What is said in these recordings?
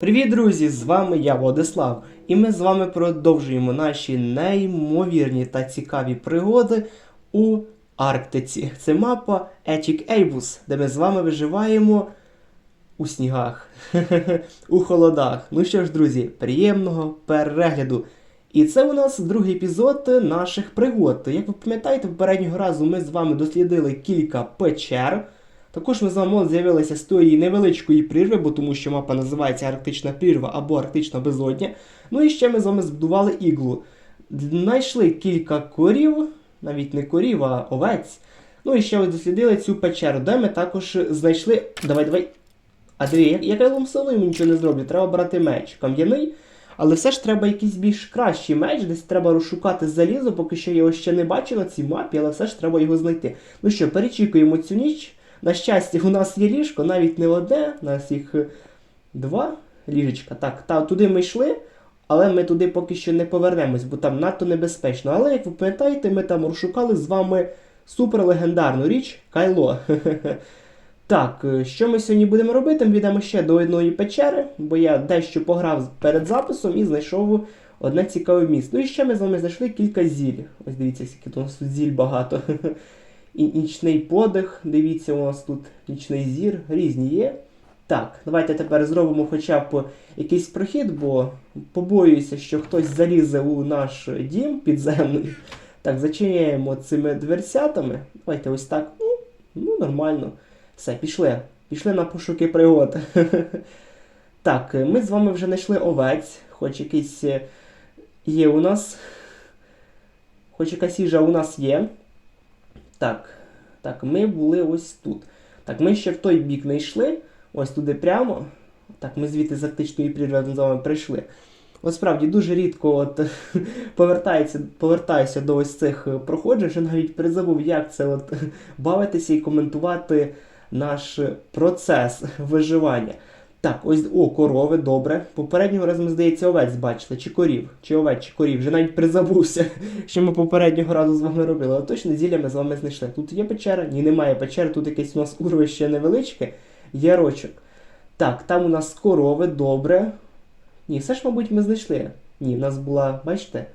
Привіт, друзі! З вами я, Владислав, і ми з вами продовжуємо наші неймовірні та цікаві пригоди у Арктиці. Це мапа Ethic Eibus, де ми з вами виживаємо у снігах, у холодах. Ну що ж, друзі, приємного перегляду! І це у нас другий епізод наших пригод. Як ви пам'ятаєте, попереднього разу ми з вами дослідили кілька печер. Також ми з вами з'явилися з тої невеличкої прірви, бо тому що мапа називається Арктична прірва або Арктична безодня. Ну і ще ми з вами збудували іглу. Знайшли кілька корів, навіть не корів, а овець. Ну і ще ось дослідили цю печеру, де ми також знайшли. Давай, давай. А диви, я ломсону йому нічого не зроблю, треба брати меч. Кам'яний. Але все ж треба якийсь більш кращий меч, десь треба розшукати залізо, поки що я його ще не бачив на цій мапі, але все ж треба його знайти. Ну що, перечікуємо цю ніч. На щастя, у нас є ліжко, навіть не одне, у нас їх е, два ліжечка. Так, та, туди ми йшли, але ми туди поки що не повернемось, бо там надто небезпечно. Але, як ви пам'ятаєте, ми там розшукали з вами суперлегендарну річ Кайло. Так, е, що ми сьогодні будемо робити? Ми йдемо ще до одної печери, бо я дещо пограв перед записом і знайшов одне цікаве місце. Ну і ще ми з вами знайшли кілька зіль. Ось дивіться, скільки у нас тут зіль багато. І нічний подих, дивіться, у нас тут нічний зір, різні є. Так, давайте тепер зробимо хоча б якийсь прохід, бо побоююся, що хтось залізе у наш дім підземний. Так, зачиняємо цими дверцятами. Давайте ось так. Ну, ну нормально. Все, пішли. Пішли на пошуки пригод. Так, ми з вами вже знайшли овець, хоч якийсь е, є у нас. Хоч якась їжа у нас є. Так, так, ми були ось тут. Так, ми ще в той бік не йшли. Ось туди прямо. Так, ми звідти з Арктичної прірви з вами прийшли. От справді дуже рідко от, повертається, повертаюся до ось цих проходжень, що навіть призабув, як це от, бавитися і коментувати наш процес виживання. Так, ось о, корови, добре. Попереднього разу, ми, здається, овець бачили, чи корів, чи овець, чи корів. Вже навіть призабувся, що ми попереднього разу з вами робили. Але точно зілля ми з вами знайшли. Тут є печера? Ні, немає печери, тут якесь у нас урвище невеличке, ярочок. Так, там у нас корови, добре. Ні, все ж, мабуть, ми знайшли. Ні, в нас була, бачите,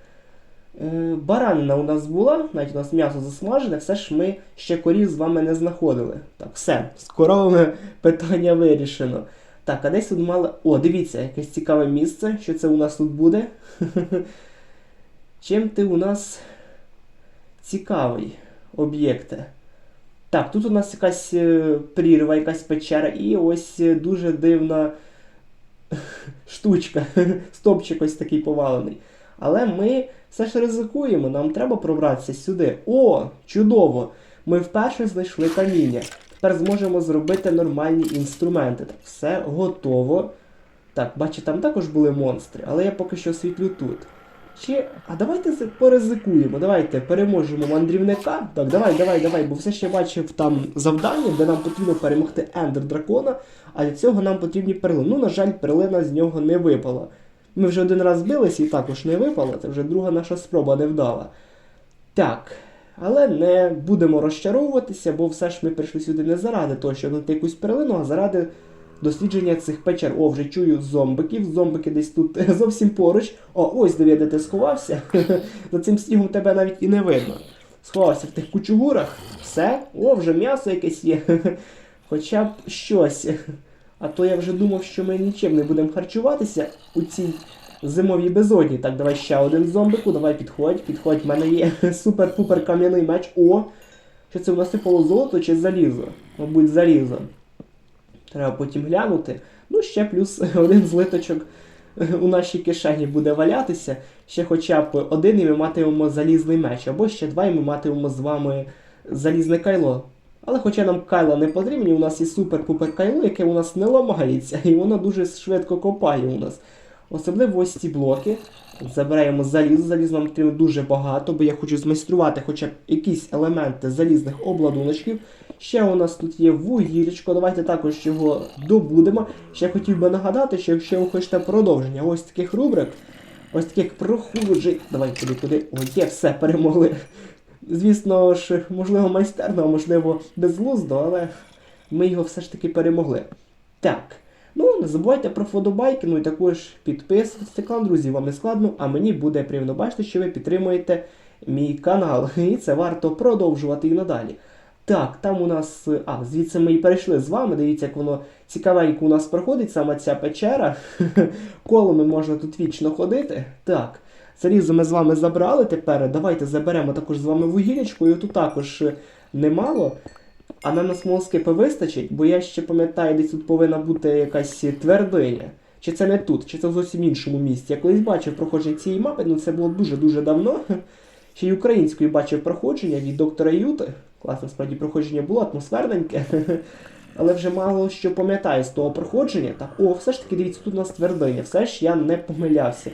е, баранина у нас була, навіть у нас м'ясо засмажене, все ж ми ще корів з вами не знаходили. Так, все, з коровами питання вирішено. Так, а десь тут мало. О, дивіться, якесь цікаве місце. Що це у нас тут буде? Чим ти у нас цікавий об'єкте? Так, тут у нас якась е, прірва, якась печера, і ось е, дуже дивна штучка. Стопчик ось такий повалений. Але ми все ж ризикуємо, нам треба пробратися сюди. О, чудово! Ми вперше знайшли каміння. Тепер зможемо зробити нормальні інструменти. Так, все готово. Так, бачите, там також були монстри, але я поки що освітлю тут. Чи. А давайте поризикуємо. Давайте переможемо мандрівника. Так, давай, давай, давай, бо все ще бачив там завдання, де нам потрібно перемогти ендер дракона, а для цього нам потрібні перли. Ну, на жаль, перлина з нього не випала. Ми вже один раз билися і також не випало, це вже друга наша спроба не вдала. Так, але не будемо розчаровуватися, бо все ж ми прийшли сюди не заради того, щоб знайти якусь перлину, а заради дослідження цих печер. О, вже чую зомбиків. Зомбики десь тут зовсім поруч. О, ось де ти сховався. За цим снігом тебе навіть і не видно. Сховався в тих кучугурах. Все, о, вже м'ясо якесь є. Хоча б щось. А то я вже думав, що ми нічим не будемо харчуватися у цій зимовій безодні. Так, давай ще один зомбику, давай підходь, підходь. В мене є супер-пупер кам'яний меч. О! Що це у нас типу золото чи залізо? Мабуть, залізо. Треба потім глянути. Ну, ще плюс один злиточок у нашій кишені буде валятися. Ще хоча б один і ми матимемо залізний меч, або ще два і ми матимемо з вами залізне кайло. Але хоча нам кайла не потрібні, у нас є супер-пупер кайло, яке у нас не ламається, і воно дуже швидко копає у нас. Особливо ось ці блоки. Забираємо заліз нам потрібно дуже багато, бо я хочу змайструвати хоча б якісь елементи залізних обладуночків. Ще у нас тут є вугілечко, давайте також його добудемо. Ще хотів би нагадати, що якщо ви хочете продовження ось таких рубрик, ось таких проходжень. Давай куди куди. О, є, все, перемогли. Звісно ж, можливо, майстерно, можливо, безглуздо, але ми його все ж таки перемогли. Так, Ну, не забувайте про фотобайки, ну і також підписуйтесь на канал, друзі, вам не складно, а мені буде приємно бачити, що ви підтримуєте мій канал. І це варто продовжувати і надалі. Так, там у нас. А, звідси ми і перейшли з вами. Дивіться, як воно цікавенько у нас проходить, саме ця печера. Колами можна тут вічно ходити. Так. Залізо ми з вами забрали тепер. Давайте заберемо також з вами вугілечко. І тут також е, немало. А нам на смолоскипи вистачить, бо я ще пам'ятаю, десь тут повинна бути якась твердиня. Чи це не тут, чи це в зовсім іншому місці. Я колись бачив проходження цієї мапи, ну це було дуже-дуже давно. Ще й українською бачив проходження від доктора Юти. Класне справді проходження було, атмосферненьке. Але вже мало що пам'ятаю з того проходження. Так, о, все ж таки, дивіться, тут у нас твердиня. Все ж я не помилявся.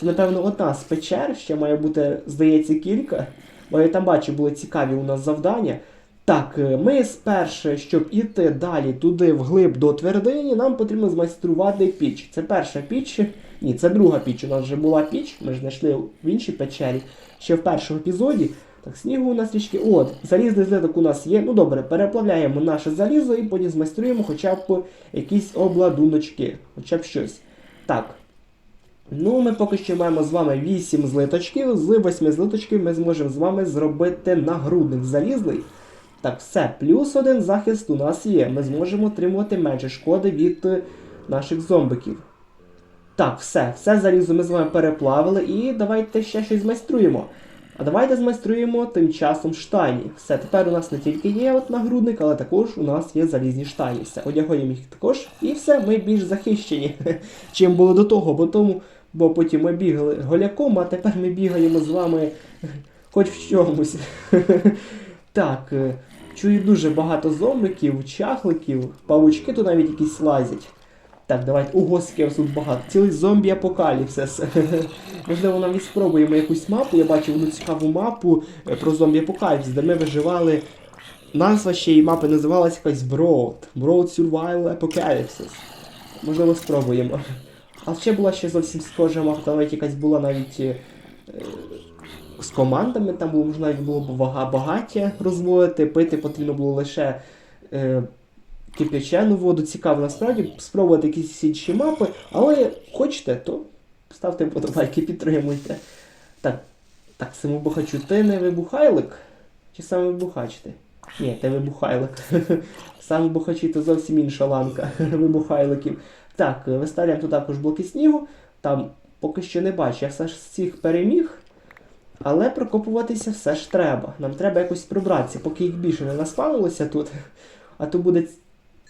Це, напевно, одна з печер, ще має бути, здається, кілька. Бо я там бачу, були цікаві у нас завдання. Так, е, ми спершу, щоб іти далі туди вглиб до твердині, нам потрібно змайструвати піч. Це перша піч. Ні, це друга піч. У нас вже була піч, ми ж знайшли в іншій печері, ще в першому епізоді. Так, снігу у нас трішки. От, залізний злиток у нас є. Ну добре, переплавляємо наше залізо і потім змайструємо хоча б якісь обладуночки, хоча б щось. Так. Ну, ми поки що маємо з вами 8 злиточків. З 8 злиточків ми зможемо з вами зробити нагрудник залізний. Так, все, плюс один захист у нас є. Ми зможемо отримувати менше шкоди від е, наших зомбиків. Так, все, все залізо ми з вами переплавили і давайте ще щось змайструємо. А давайте змайструємо тим часом штані. Все, тепер у нас не тільки є от нагрудник, але також у нас є залізні штані. Все, одягаємо їх також, і все, ми більш захищені, чим було до того, бо тому, бо потім ми бігали голяком, а тепер ми бігаємо з вами хоч в чомусь. Так, е, чую дуже багато зомбиків, чахликів, павучки тут навіть якісь лазять. Так, давайте. Ого, скільки тут багато. Цілий зомбі апокаліпсис. Можливо, навіть спробуємо якусь мапу. Я бачив одну цікаву мапу е, про зомбі апокаліпсис, де ми виживали. Назва ще й мапи називалась якась Broad. Broad Survival Apocalypse. Можливо, спробуємо. А ще була ще зовсім схожа мапа, навіть якась була навіть. З командами там було, можна було багаття розводити, пити потрібно було лише е, кип'ячену воду. Цікаво насправді спробувати якісь інші мапи, але хочете, то ставте подобайки, підтримуйте. Так, так, саму бухачу, ти не вибухайлик? Чи саме вибухач ти? Ні, ти вибухайлик. Саме бухачі то зовсім інша ланка вибухайликів. Так, виставляємо тут також блоки снігу. Там поки що не бачу, я все ж всіх переміг. Але прокопуватися все ж треба. Нам треба якось пробратися, поки їх більше не наспавилося тут. А то буде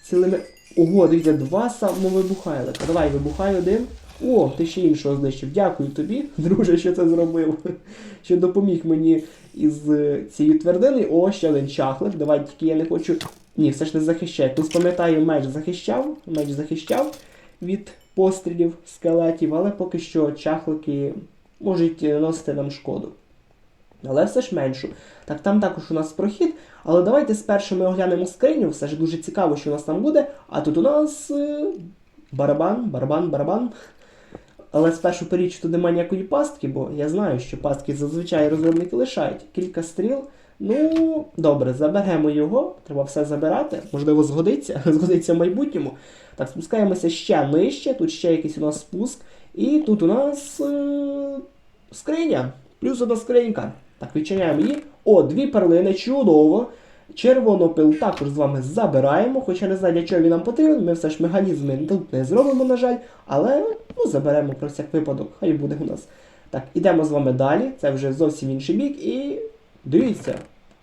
цілими. Ого, дивіться, два самовибухайлика. Давай, вибухай один. О, ти ще іншого знищив. Дякую тобі, друже, що це зробив. Що допоміг мені із е, цією твердиною. О, ще один чахлик. Давай тільки я не хочу. Ні, все ж не захищає. Тут пам'ятаю, меч захищав, меч захищав від пострілів скелетів, але поки що чахлики можуть наносити нам шкоду. Але все ж меншу. Так, там також у нас прохід. Але давайте спершу ми оглянемо скриню, все ж дуже цікаво, що у нас там буде. А тут у нас е, барабан, барабан, барабан. Але спершу періч тут немає ніякої пастки, бо я знаю, що пастки зазвичай розробники лишають. Кілька стріл. Ну, добре, заберемо його. Треба все забирати. Можливо, згодиться, згодиться в майбутньому. Так, спускаємося ще нижче. Тут ще якийсь у нас спуск. І тут у нас е- скриня. Плюс одна скринька. Так, відчиняємо її. О, дві перлини, чудово. Червонопил також з вами забираємо, хоча не знаю, для чого він нам потрібен. Ми все ж механізми тут не зробимо, на жаль, але ну, заберемо про всяк випадок, хай буде у нас. Так, ідемо з вами далі. Це вже зовсім інший бік. І дивіться,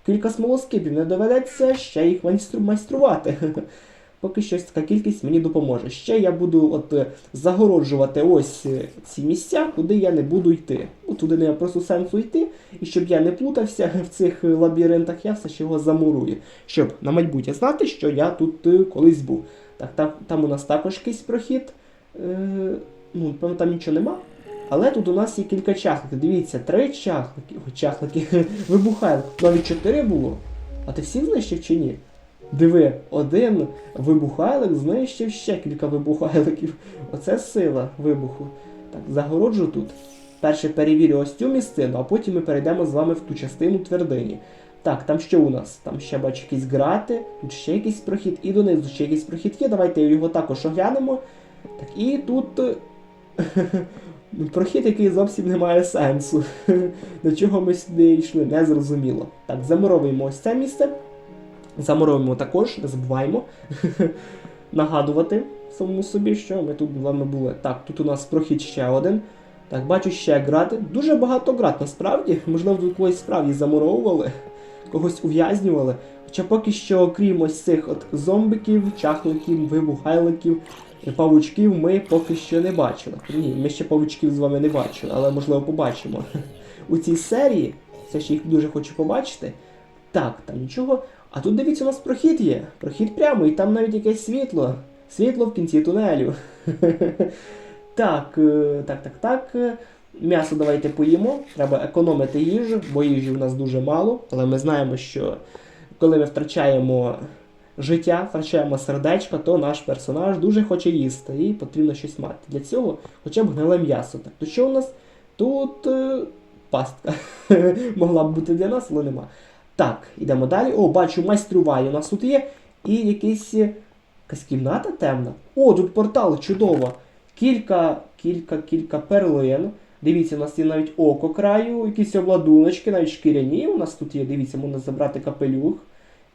кілька смолоскипів, не доведеться ще їх майструвати. Поки щось така кількість мені допоможе. Ще я буду от е, загороджувати ось е, ці місця, куди я не буду йти. Ну, туди не просто сенсу йти, і щоб я не плутався в цих лабіринтах, я все ж його замурую. Щоб на майбутнє знати, що я тут е, колись був. Так, там, там у нас також якийсь прохід. Е, ну, напевно, там нічого нема. Але тут у нас є кілька чахликів. Дивіться, три чахлики. Ой, чахлики вибухають. Навіть чотири було. А ти всі знищив чи ні? Диви, один вибухайлик знищив ще кілька вибухайликів. Оце сила вибуху. Так, загороджу тут. Перше перевірю ось цю місцину, а потім ми перейдемо з вами в ту частину твердині. Так, там що у нас? Там ще бачу якісь грати, тут ще якийсь прохід, і донизу ще якийсь прохід є. Давайте його також оглянемо. Так, і тут. Прохід, який зовсім не має сенсу. До чого ми сюди йшли, не зрозуміло. Так, замуровуємо ось це місце. Замуровуємо також, не забуваємо нагадувати самому собі, що ми тут вами були. Так, тут у нас прохід ще один. Так, бачу ще грати. Дуже багато грат насправді. Можливо, тут когось справді замуровували, когось ув'язнювали. Хоча поки що, окрім ось цих от зомбиків, чахликів, вибухайликів, павучків ми поки що не бачили. Ні, ми ще павучків з вами не бачили, але можливо побачимо. У цій серії, все ще їх дуже хочу побачити. Так, там нічого. А тут дивіться, у нас прохід є. Прохід прямий, там навіть якесь світло. Світло в кінці тунелю. Так, е, так, так, так. М'ясо давайте поїмо. Треба економити їжу, бо їжі в нас дуже мало. Але ми знаємо, що коли ми втрачаємо життя, втрачаємо сердечко, то наш персонаж дуже хоче їсти і потрібно щось мати. Для цього хоча б гниле м'ясо. Так, то що у нас? Тут е, пастка. Могла б бути для нас, але нема. Так, йдемо далі. О, бачу, майструває у нас тут є. І якийсь. е, Якась кімната темна. О, тут портал, чудово. Кілька, кілька, кілька перлин. Дивіться, у нас є навіть око краю, якісь обладуночки, навіть шкіряні. У нас тут є, дивіться, можна забрати капелюх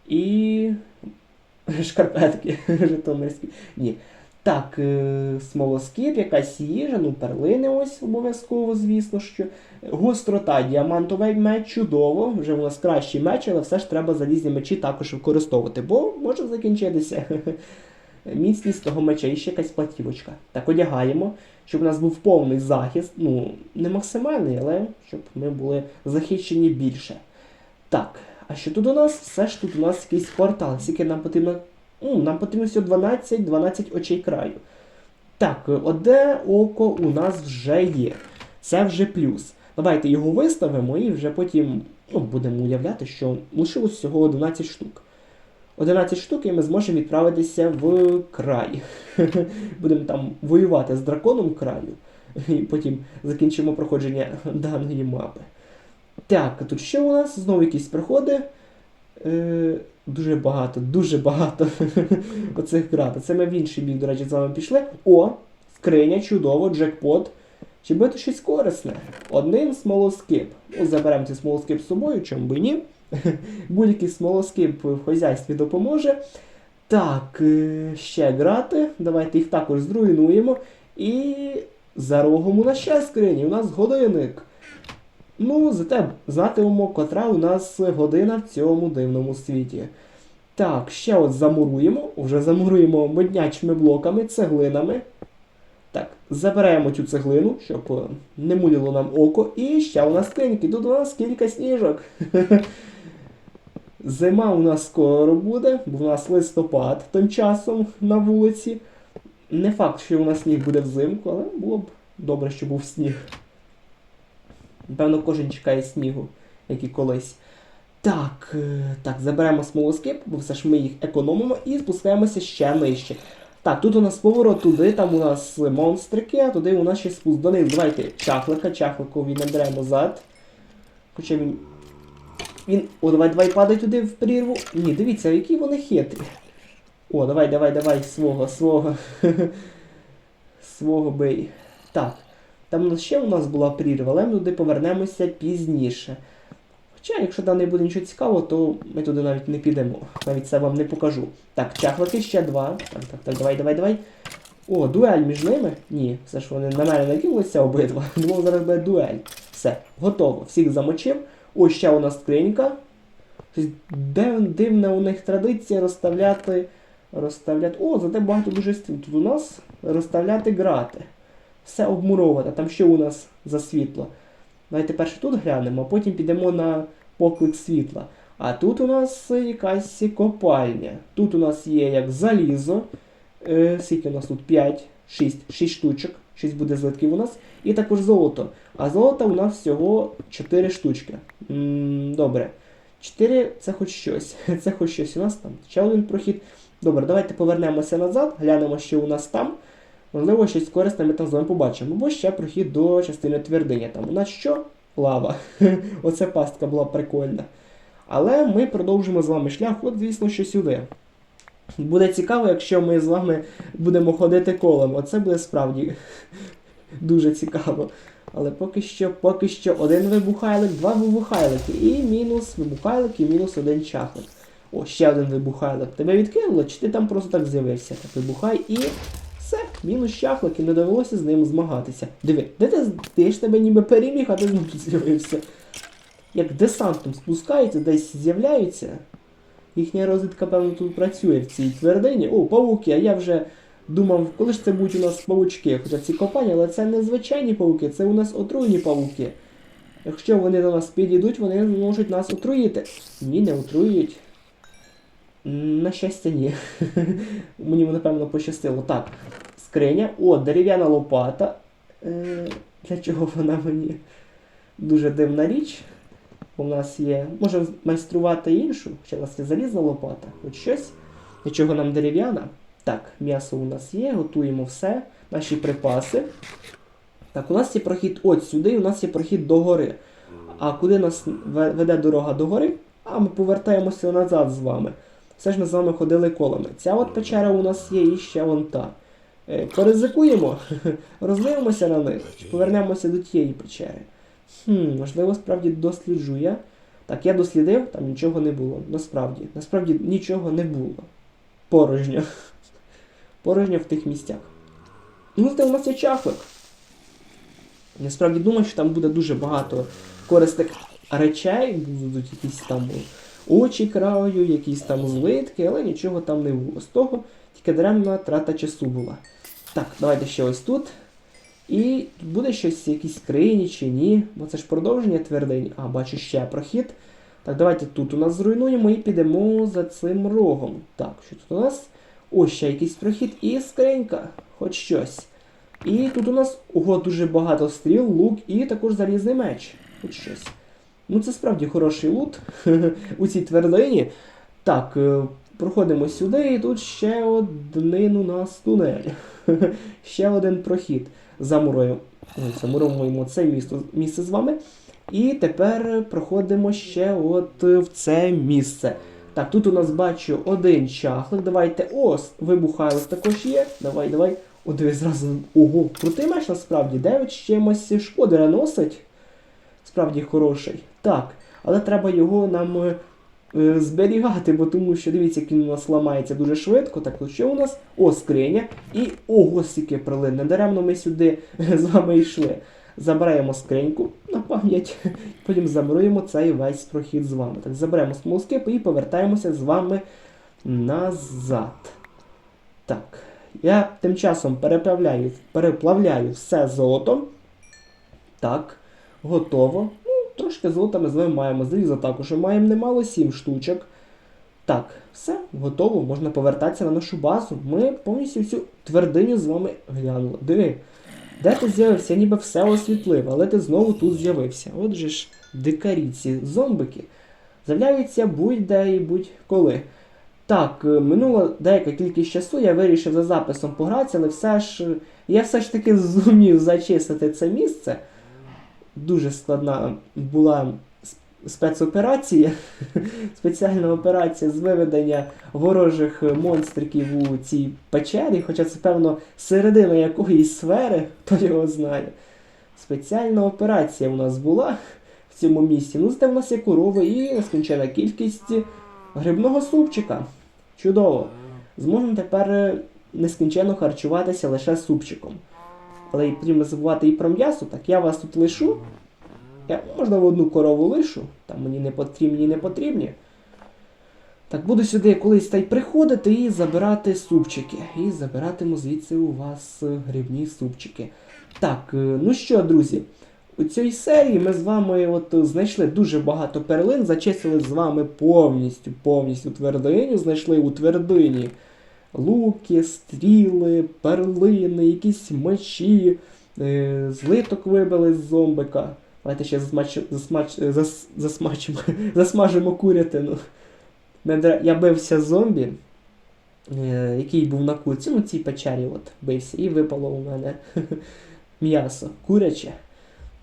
і. шкарпетки житомирські. Ні. Так, е, смолоскип, якась їжа, ну перлини ось обов'язково, звісно, що. Гострота, діамантовий меч, чудово. Вже у нас кращий меч, але все ж треба залізні мечі також використовувати, бо може закінчитися міцність того меча і ще якась платівочка. Так одягаємо, щоб у нас був повний захист. Ну, не максимальний, але щоб ми були захищені більше. Так, а що тут у нас? Все ж тут у нас якийсь портал, скільки нам потрібно. Нам потрібно всього 12, 12 очей краю. Так, одне око у нас вже є. Це вже плюс. Давайте його виставимо і вже потім ну, будемо уявляти, що лишилось всього 11 штук. 11 штук і ми зможемо відправитися в край. Будемо там воювати з драконом краю. І потім закінчимо проходження даної мапи. Так, тут що у нас? Знову якісь приходи. Е, дуже багато, дуже багато оцих грати. Це ми в інший бік, до речі, з вами пішли. О, скриня, чудово, джекпот. Чи буде щось корисне? Один смолоскип. Ну, заберемо цей смолоскип з собою, чому би ні. Будь-який смолоскип в хазяйстві допоможе. Так, е, ще грати. Давайте їх також зруйнуємо. І за рогом у нас ще скрині, у нас годинник. Ну, зате знатимемо, котра у нас година в цьому дивному світі. Так, ще от замуруємо. Вже замуруємо моднячими блоками, цеглинами. Так, забираємо цю цеглину, щоб е, не муліло нам око. І ще у нас скриньки. Тут у нас кілька сніжок. Зима у нас скоро буде, бо у нас листопад тим часом на вулиці. Не факт, що у нас сніг буде взимку, але було б добре, щоб був сніг. Напевно, кожен чекає снігу, як і колись. Так, е, так, заберемо смолоскип, бо все ж ми їх економимо і спускаємося ще нижче. Так, тут у нас поворот туди, там у нас монстрики, а туди у нас ще спуск донизу. Давайте чахлика, чахлику віднаберемо назад. Хоча він. Він. О, давай, давай падай туди в прірву. Ні, дивіться, які вони хитрі. О, давай, давай, давай, свого, свого. свого бий. Так. Там ще у нас була прірва, але ми туди повернемося пізніше. Хоча, якщо там не буде нічого цікавого, то ми туди навіть не підемо. Навіть це вам не покажу. Так, чахлики ще два. Так, так, так, давай, давай, давай. О, дуель між ними? Ні, все ж вони на мене накинулися обидва. Думав, зараз буде дуель. Все, готово. Всіх замочив. Ось ще у нас скринька. Щось дивна у них традиція розставляти. Розставляти. О, зате багато дуже стін. Тут у нас розставляти грати. Все обмуроване. Там що у нас за світло? Давайте перше тут глянемо, а потім підемо на поклик світла. А тут у нас якась копальня. Тут у нас є як залізо. Е, скільки у нас тут? 5, 6, 6 штучок. 6 буде злитків у нас. І також золото. А золота у нас всього 4 штучки. м добре. 4 це хоч щось. Це хоч щось. У нас там ще один прохід. Добре, давайте повернемося назад, глянемо, що у нас там. Можливо, щось корисне ми там з вами побачимо. Або ще прохід до частини твердині. Там у нас що? Лава. Оце пастка була прикольна. Але ми продовжимо з вами шлях, от, звісно, що сюди. Буде цікаво, якщо ми з вами будемо ходити колом. Оце буде справді дуже цікаво. Але поки що, поки що один вибухайлик, два вибухайлики. І мінус вибухайлик, і мінус один чахлик. О, ще один вибухайлик. Тебе відкинуло, чи ти там просто так з'явився? Так вибухай і. Все, мінус чахлик, і не довелося з ним змагатися. Диви, де ти, ти ж тебе ніби переміг, а ти знову з'явився. Як десантом спускаються, десь з'являються. Їхня розвідка, певно, тут працює в цій твердині. О, павуки, а я вже думав, коли ж це будуть у нас павучки. Хоча ці копання, але це не звичайні павуки, це у нас отруйні павуки. Якщо вони до нас підійдуть, вони можуть нас отруїти. Ні, не отруюють. На щастя, ні. Мені напевно пощастило. Так, скриня. О, дерев'яна лопата. Е, для чого вона мені? Дуже дивна річ. У нас є. Можемо майструвати іншу. Ще у нас є залізна лопата. Хоч щось. Для чого нам дерев'яна? Так, м'ясо у нас є, готуємо все. Наші припаси. Так, у нас є прохід от сюди, у нас є прохід до гори. А куди нас веде дорога до гори? А ми повертаємося назад з вами. Все ж ми з вами ходили колами. Ця от печера у нас є і ще вон та. Е, Поризикуємо, роздивимося на них, повернемося до тієї печери. Хм, можливо, справді досліджу я. Так, я дослідив, там нічого не було. Насправді, насправді нічого не було. Порожньо. Порожньо в тих місцях. Ну, це у нас є чахлик. Насправді думаю, що там буде дуже багато корисних речей, будуть якісь там очі краю, якісь там злитки, але нічого там не було. З того тільки даремна трата часу була. Так, давайте ще ось тут. І буде щось, якісь скрині чи ні, бо це ж продовження твердині. А, бачу ще прохід. Так, давайте тут у нас зруйнуємо і підемо за цим рогом. Так, що тут у нас? Ось ще якийсь прохід і скринька, хоч щось. І тут у нас ого, дуже багато стріл, лук і також залізний меч. Хоч щось. Ну, це справді хороший лут у цій твердині. Так, е, проходимо сюди, і тут ще один у нас тунель. ще один прохід. Замуруємо. Ой, Замуруємо це місто, місце з вами. І тепер проходимо ще от в це місце. Так, тут у нас бачу один чахлик. Давайте. Ось, вибухайлик також є. Давай, давай. О, дивись, зразу. Ого, крутий меч насправді. 9 з чимось шкоди наносить. Справді хороший. Так, але треба його нам е, е, зберігати, бо тому що дивіться, як він у нас ламається дуже швидко. Так, що у нас? О, скриня. І ого, скільки прилин. Недаремно ми сюди з вами йшли. Забираємо скриньку на пам'ять, потім замуруємо цей весь прохід з вами. Так, заберемо смолоскип і повертаємося з вами назад. Так, я тим часом переплавляю, переплавляю все золото. Так, готово. Трошки золота ми з вами маємо. Заліза також маємо немало 7 штучок. Так, все, готово, можна повертатися на нашу базу. Ми повністю всю твердиню з вами глянули. Диви, де ти з'явився? Ніби все освітлив, але ти знову тут з'явився. Отже ж, дикарі ці зомбики з'являються будь-де і будь-коли. Так, е, минула деяка кількість часу, я вирішив за записом погратися, але все ж я все ж таки зумів зачистити це місце. Дуже складна була спецоперація, спеціальна операція з виведення ворожих монстриків у цій печері, хоча це, певно, середина якоїсь сфери, хто його знає. Спеціальна операція у нас була в цьому місці. Ну, зате в нас є корови і нескінчена кількість грибного супчика. Чудово. Зможемо тепер е, нескінченно харчуватися лише супчиком. Але й потрібно забувати і про м'ясо, так я вас тут лишу. Я, можливо, одну корову лишу, там мені не потрібні, не потрібні. Так, буду сюди колись та й приходити і забирати супчики. І забиратиму звідси у вас е, грибні супчики. Так, е, ну що, друзі, у цій серії ми з вами от е, знайшли дуже багато перлин, зачистили з вами повністю, повністю твердиню, знайшли у твердині луки, стріли, перлини, якісь мечі, е, злиток вибили з зомбика. Давайте ще засмач, засмач, е, зас, засмачимо, засмажимо курятину. Я бився зомбі, е, який був на курці, ну цій печері от бився, і випало у мене м'ясо куряче.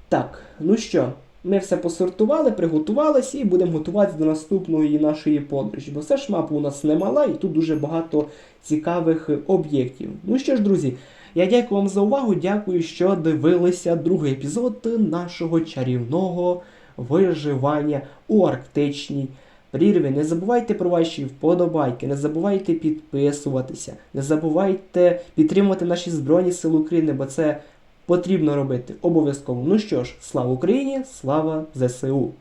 Так, ну що, Ми все посортували, приготувалися і будемо готуватися до наступної нашої подорожі. Бо все ж мапа у нас немала, і тут дуже багато цікавих об'єктів. Ну що ж, друзі, я дякую вам за увагу. Дякую, що дивилися другий епізод нашого чарівного виживання у арктичній прірві. Не забувайте про ваші вподобайки, не забувайте підписуватися, не забувайте підтримувати наші Збройні Сили України, бо це потрібно робити обов'язково. Ну що ж, слава Україні, слава ЗСУ!